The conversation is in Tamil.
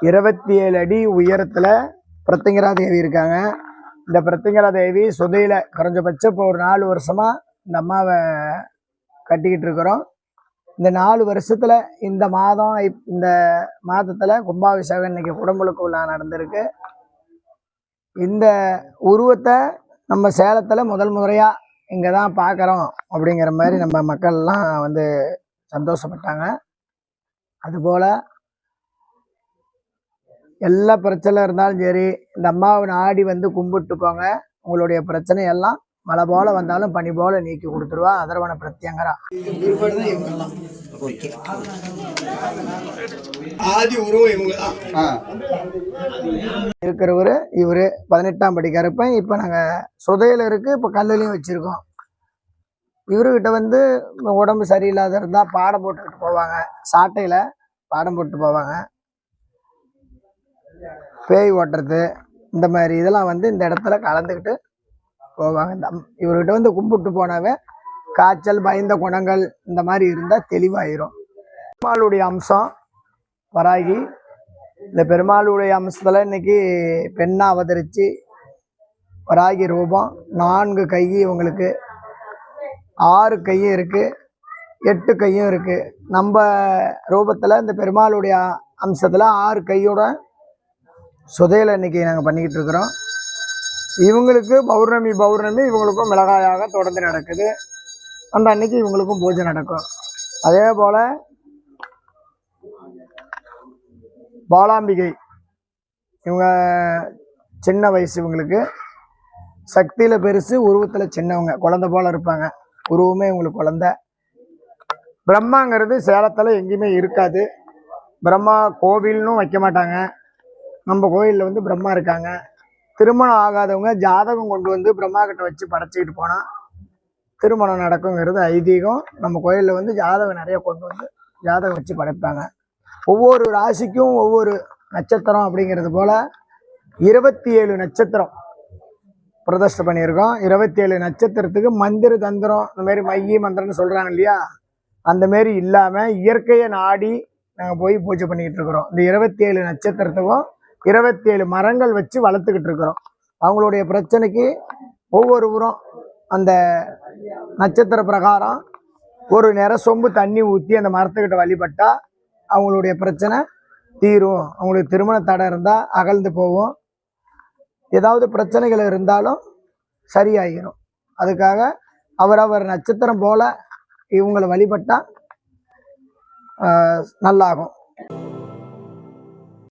இருபத்தி ஏழு அடி உயரத்தில் பிரத்திங்கரா தேவி இருக்காங்க. இந்த பிரத்திங்கரா தேவி சுதையில் குறைஞ்சபட்சம் இப்போ ஒரு நாலு வருஷமாக இந்த அம்மாவை கட்டிக்கிட்டு இருக்கிறோம். இந்த நாலு வருஷத்தில் இந்த மாதம் இப்- இந்த மாதத்தில் கும்பாபிஷேகம் இன்னைக்கு குடமுழுக்கு விழா நடந்திருக்கு. இந்த உருவத்தை நம்ம சேலத்தில் முதல் முறையாக இங்கே தான் பார்க்குறோம் அப்படிங்கிற மாதிரி நம்ம மக்கள்லாம் வந்து சந்தோஷப்பட்டாங்க. அதுபோல் எல்லா பிரச்சனை இருந்தாலும் சரி இந்த அம்மாவை நாடி வந்து கும்பிட்டு போங்க உங்களுடைய பிரச்சனை எல்லாம் மழை போல வந்தாலும் பனி போல நீக்கி கொடுத்துருவா. அதர்வன பிரத்யங்கரா. ஆதி உருவம் இவங்க தான் இருக்கிறவரு இவரு பதினெட்டாம் படி கருப்பன் இப்போ நாங்கள் சுதையில இருக்கு இப்போ கல்லுலையும் வச்சிருக்கோம். இவருகிட்ட வந்து உடம்பு சரியில்லாத இருந்தால் பாடம் போட்டுக்கிட்டு போவாங்க. சாட்டையில் பாடம் போட்டு போவாங்க. பேய் ஓட்டுறது இந்த மாதிரி இதெல்லாம் வந்து இந்த இடத்துல கலந்துக்கிட்டு போவாங்க. இந்த இவர்கிட்ட வந்து கும்பிட்டு போனாவே காய்ச்சல் பயந்த குணங்கள் இந்த மாதிரி இருந்தால் தெளிவாயிரும். பெருமாளுடைய அம்சம் வராகி இந்த பெருமாளுடைய அம்சத்தில் இன்றைக்கி பெண்ணாக அவதரித்து வராகி ரூபம் நான்கு கை இவங்களுக்கு. ஆறு கையும் இருக்குது எட்டு கையும் இருக்குது நம்ம ரூபத்தில் இந்த பெருமாளுடைய அம்சத்தில் ஆறு கையோட சுதையில் இன்றைக்கி நாங்கள் பண்ணிக்கிட்டு இருக்கிறோம். இவங்களுக்கு பௌர்ணமி பௌர்ணமி இவங்களுக்கும் மிளகாயாக தொடர்ந்து நடக்குது. அந்த அன்னைக்கு இவங்களுக்கும் பூஜை நடக்கும். அதே போல் பாலாம்பிகை இவங்க சின்ன வயசு இவங்களுக்கு. சக்தியில் பெருசு உருவத்தில் சின்னவங்க குழந்தை போல் இருப்பாங்க. உருவமே இவங்களுக்கு குழந்த. பிரம்மாங்கிறது சேலத்தில் எங்கேயுமே இருக்காது. பிரம்மா கோவில்னும் வைக்க மாட்டாங்க. நம்ம கோயிலில் வந்து பிரம்மா இருக்காங்க. திருமணம் ஆகாதவங்க ஜாதகம் கொண்டு வந்து பிரம்மா கிட்ட வச்சு படைச்சிக்கிட்டு போனால் திருமணம் நடக்குங்கிறது ஐதீகம். நம்ம கோயிலில் வந்து ஜாதகம் நிறைய கொண்டு வந்து ஜாதகம் வச்சு படைப்பாங்க. ஒவ்வொரு ராசிக்கும் ஒவ்வொரு நட்சத்திரம் அப்படிங்கிறது போல் இருபத்தி ஏழு நட்சத்திரம் பிரதிஷ்டை பண்ணியிருக்கோம். இருபத்தி ஏழு நட்சத்திரத்துக்கு மந்திர தந்திரம் இந்த மாதிரி மையி மந்திரம்னு சொல்கிறாங்க இல்லையா? அந்த மாரி இல்லாமல் இயற்கையை நாடி நாங்கள் போய் பூஜை பண்ணிக்கிட்டு இருக்கிறோம். இந்த இருபத்தி ஏழு நட்சத்திரத்துக்கும் இருபத்தி ஏழு மரங்கள் வச்சு வளர்த்துக்கிட்டு இருக்கிறோம். அவங்களுடைய பிரச்சனைக்கு ஒவ்வொருவரும் அந்த நட்சத்திர பிரகாரம் ஒரு நேர சொம்பு தண்ணி ஊற்றி அந்த மரத்துக்கிட்ட வழிபட்டால் அவங்களுடைய பிரச்சனை தீரும். அவங்களுக்கு திருமண தடை இருந்தால் அகழ்ந்து போகும். ஏதாவது பிரச்சனைகள் இருந்தாலும் சரியாகிடும் அதுக்காக அவரவர் நட்சத்திரம் போல் இவங்களை வழிபட்டால் ஆஹ் நல்லாகும்.